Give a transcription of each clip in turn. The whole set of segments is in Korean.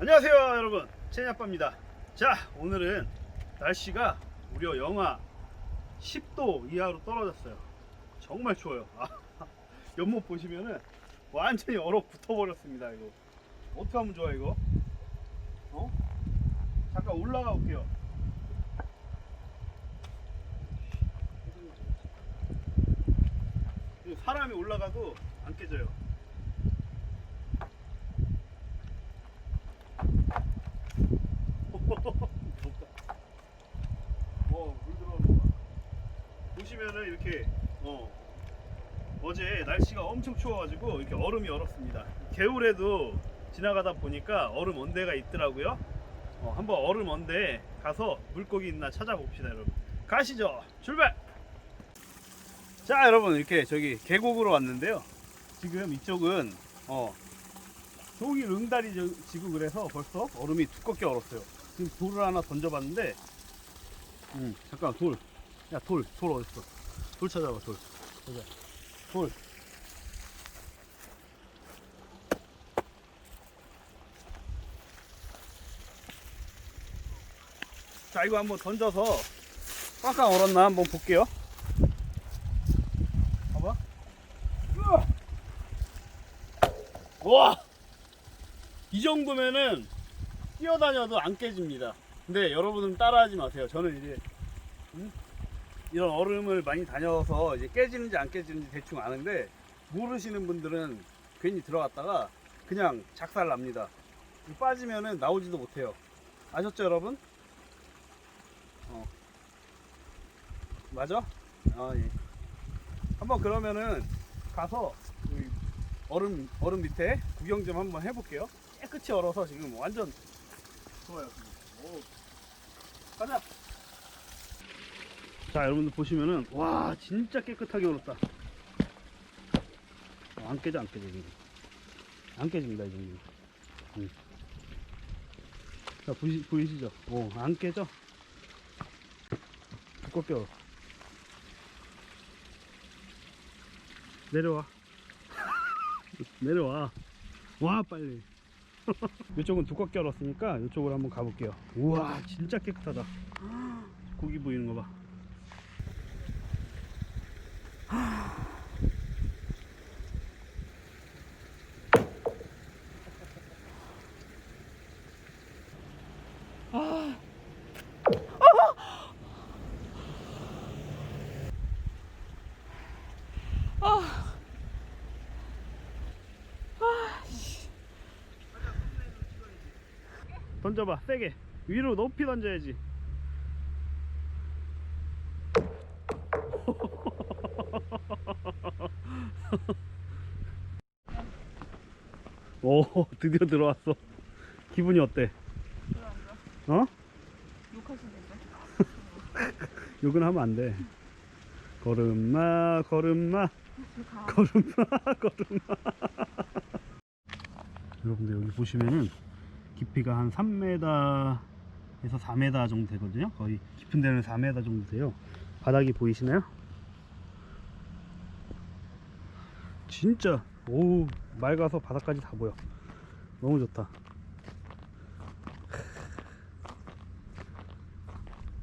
안녕하세요, 여러분. 체니아빠입니다. 자, 오늘은 날씨가 무려 영하 10도 이하로 떨어졌어요. 정말 추워요. 아, 연못 보시면은 완전히 얼어 붙어 버렸습니다. 이거 어떻게 하면 좋아 이거? 어? 잠깐 올라가 볼게요. 사람이 올라가도 안 깨져요. 어, 물 들어오는 거 봐. 보시면은 이렇게 어 어제 날씨가 엄청 추워가지고 이렇게 얼음이 얼었습니다. 개울에도 지나가다 보니까 얼음 언대가 있더라고요. 어, 한번 얼음 언대 가서 물고기 있나 찾아봅시다, 여러분. 가시죠. 출발. 자, 여러분 이렇게 저기 계곡으로 왔는데요. 지금 이쪽은 어 종이 응달이 저- 지고 그래서 벌써 얼음이 두껍게 얼었어요. 지금 돌을 하나 던져봤는데, 음 잠깐 돌, 야 돌, 돌 어딨어? 돌 찾아봐, 돌. 보자. 돌. 자, 이거 한번 던져서 꽉꽉 얼었나 한번 볼게요. 봐봐. 와! 이 정도면은 뛰어다녀도 안 깨집니다. 근데 여러분은 따라하지 마세요. 저는 이제 음? 이런 얼음을 많이 다녀서 이제 깨지는지 안 깨지는지 대충 아는데 모르시는 분들은 괜히 들어갔다가 그냥 작살 납니다. 빠지면은 나오지도 못해요. 아셨죠, 여러분? 어. 맞아? 아, 예. 한번 그러면은 가서 얼음 얼음 밑에 구경 좀 한번 해볼게요. 깨끗이 얼어서 지금 완전 좋아요. 오. 가자. 자, 여러분들 보시면은 와 진짜 깨끗하게 얼었다. 어, 안 깨져 안 깨져 지금. 안 깨집니다 이 정도. 음. 자 보시, 보이시죠? 오, 안 깨져. 두껍게 얼어. 내려와. 내려와. 와 빨리. 이쪽은 두껍게 얼었으니까 이쪽으로 한번 가볼게요. 우와 진짜 깨끗하다. 고기 보이는 거 봐. 던져봐 세게. 위로 높이 던져야지 오 드디어 들어왔어 기분이 어때? 어? 욕은 하면 안돼 걸음마 걸음마 걸음마 걸음마 여러분들 여기 보시면은 깊이가 한 3m에서 4m 정도 되거든요. 거의 깊은 데는 4m 정도 돼요. 바닥이 보이시나요? 진짜 오 맑아서 바닥까지 다 보여. 너무 좋다.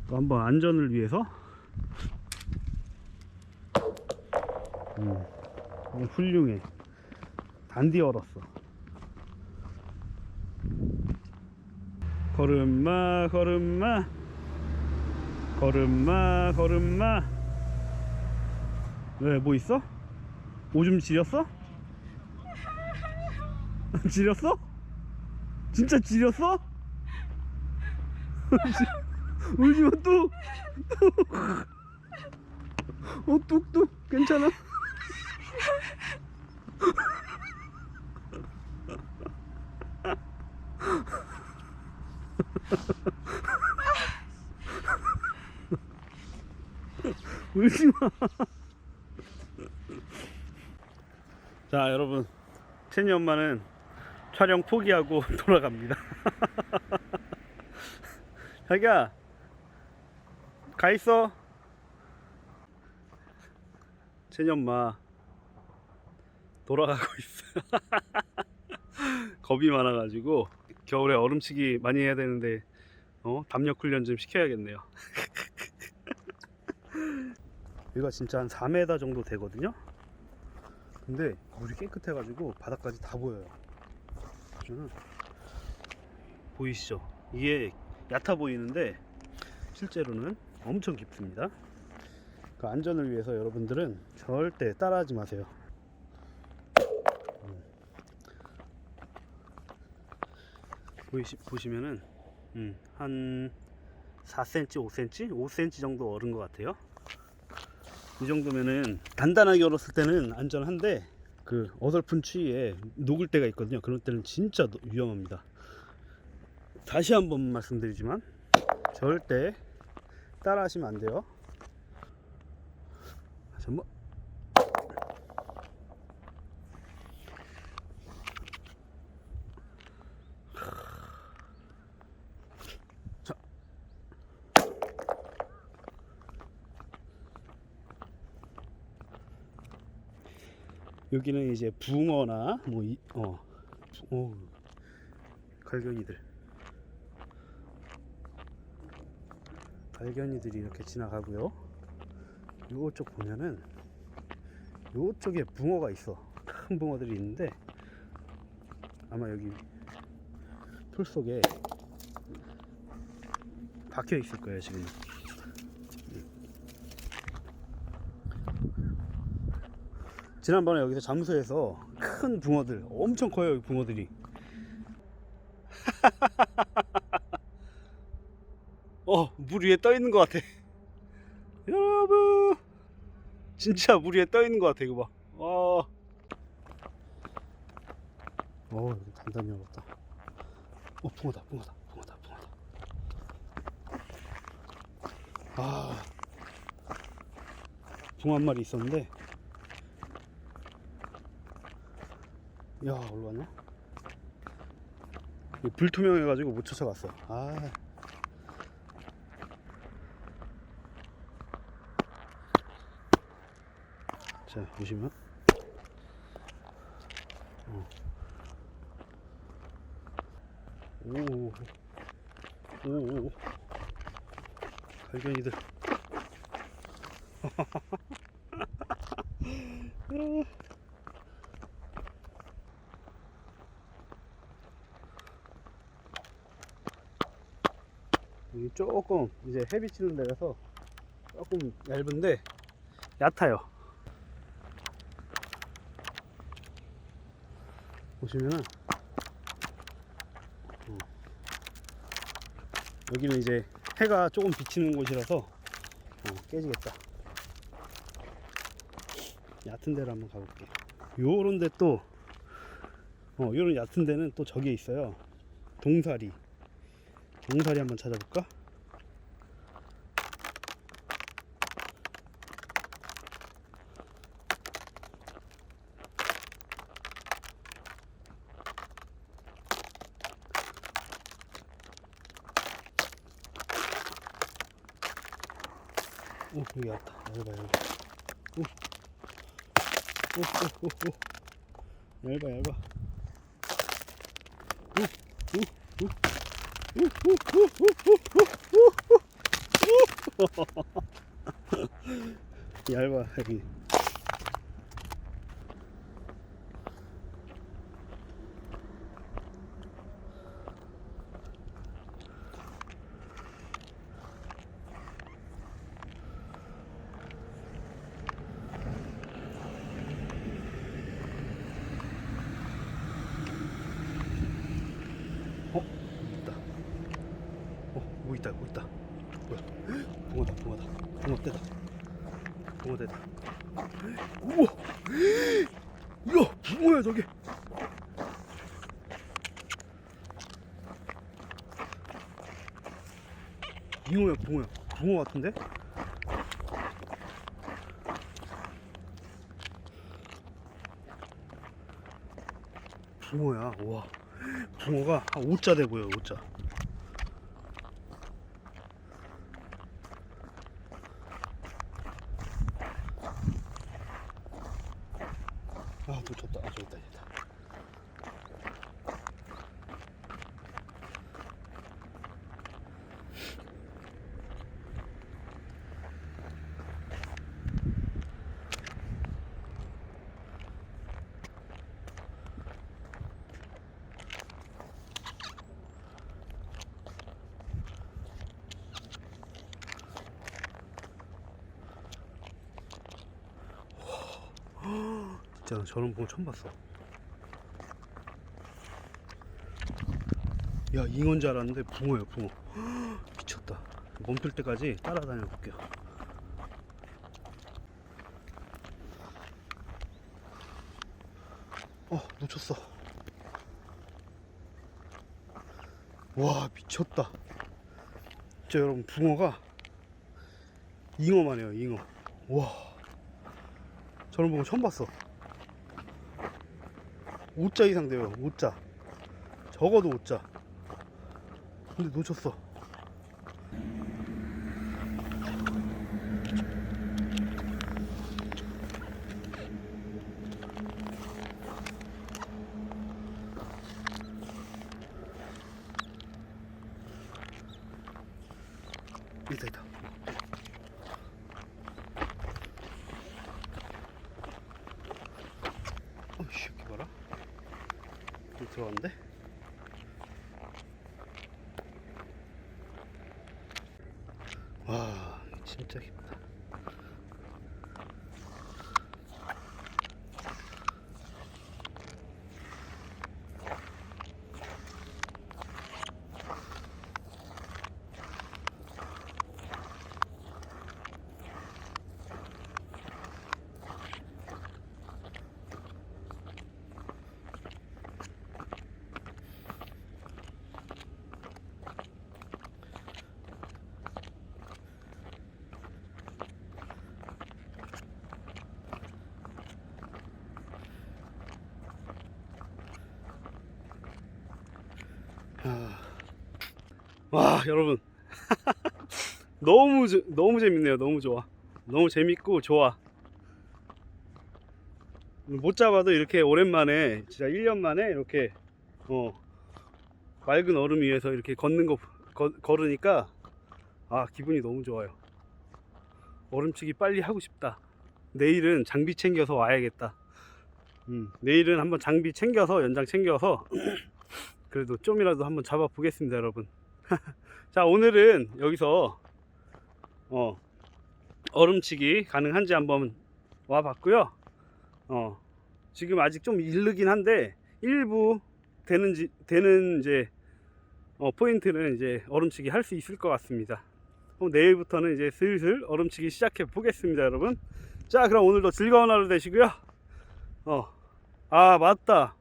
또 한번 안전을 위해서 음, 어, 훌륭해. 단디 얼었어. 걸음마 걸음마 걸음마 걸음마 왜 뭐 있어? 오줌 지렸어? 지렸어? 진짜 지렸어? 울지마 뚝! 뚝! 어 뚝뚝 괜찮아? 울지마 자 여러분 채니 엄마는 촬영 포기하고 돌아갑니다. 자기야, 가 있어. 채년마 돌아가고 있어. 겁이 많아가지고 겨울에 얼음치기 많이 해야 되는데 어 담력 훈련 좀 시켜야겠네요. 여기가 진짜 한 4m 정도 되거든요. 근데 물이 깨끗해가지고 바닥까지 다 보여요. 저는 보이시죠? 이게 얕아 보이는데 실제로는 엄청 깊습니다. 그 안전을 위해서 여러분들은 절대 따라하지 마세요. 음. 보이시, 보시면은 음, 한 4cm, 5cm, 5cm 정도 얼은 것 같아요. 이 정도면은 단단하게 얼었을 때는 안전한데 그 어설픈 추위에 녹을 때가 있거든요. 그런 때는 진짜 노- 위험합니다. 다시 한번 말씀드리지만 절대 따라 하시면 안 돼요. 다시 한번. 여기는 이제 붕어나 뭐 이, 어, 오, 갈견이들. 갈견이들이 이렇게 지나가고요. 요쪽 보면은 요쪽에 붕어가 있어. 큰 붕어들이 있는데 아마 여기 풀 속에 박혀 있을 거예요 지금. 지난번에 여기서 잠수해서 큰 붕어들 엄청 커요 붕어들이. 어 물 위에 떠 있는 것 같아. 여러분! 진짜 물 위에 떠 있는 것 같아 이거 봐. 어. 어 단단히 얼었다. 어 붕어다 붕어다 붕어다 붕어다. 아. 붕어 한 마리 있었는데 야 올라왔냐? 이거 불투명해가지고 못 쫓아갔어. 아. 자 보시면. 어. 오. 오. 오. 갈견이들. 조금 이제 햇빛 치는 데라서 조금 얇은데 얕아요. 보시면은 어, 여기는 이제 해가 조금 비치는 곳이라서 어, 깨지겠다. 얕은 데로 한번 가볼게. 요런 데 또, 어, 요런 얕은 데는 또 저기에 있어요. 동사리. 동사리 한번 찾아볼까? 오 여기 왔다 얇아 얇아. 얇아 얇아. 얇아 여기 뭐 있다, 뭐 있다. 뭐야? 붕어다, 붕어다. 붕어 떼다. 붕어 떼다. 우와! 이야, 붕어야, 저게. 잉어야, 붕어야. 붕어 같은데? 붕어야, 와. 붕어가 한 5자 돼 보여 5자 아 놓쳤다 아 저기 있다 저기 있다 진짜 나 저런 붕어 처음 봤어. 야 잉어인 줄 알았는데 붕어야 붕어. 미쳤다. 멈출 때까지 따라다녀 볼게요. 어 놓쳤어. 와 미쳤다. 진짜 여러분 붕어가 잉어만 해요 잉어. 와. 저런 붕어 처음 봤어 5자 이상 돼요. 5자. 적어도 5자. 근데 놓쳤어 있다 있다 어이씨 이렇게 봐라 좀 들어왔는데? 와 진짜 깊다 와 여러분. 너무 재- 너무 재밌네요. 너무 좋아. 너무 재밌고 좋아. 못 잡아도 이렇게 오랜만에 진짜 1년 만에 이렇게 어 맑은 얼음 위에서 이렇게 걷는 거 거- 걸으니까 아 기분이 너무 좋아요. 얼음치기 빨리 하고 싶다. 내일은 장비 챙겨서 와야겠다. 음, 내일은 한번 장비 챙겨서 연장 챙겨서 그래도 좀이라도 한번 잡아 보겠습니다 여러분. 자 오늘은 여기서 어 얼음치기 가능한지 한번 와 봤고요. 어 지금 아직 좀 이르긴 한데 일부 되는 지, 되는 이제 어, 포인트는 이제 얼음치기 할 수 있을 것 같습니다. 그럼 내일부터는 이제 슬슬 얼음치기 시작해 보겠습니다 여러분. 자 그럼 오늘도 즐거운 하루 되시고요. 어아 맞다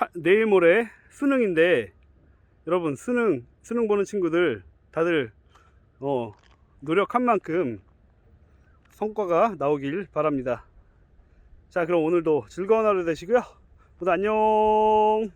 사- 내일 모레 수능인데 여러분 수능 수능 보는 친구들 다들 어 노력한 만큼 성과가 나오길 바랍니다. 자 그럼 오늘도 즐거운 하루 되시고요. 모두 안녕.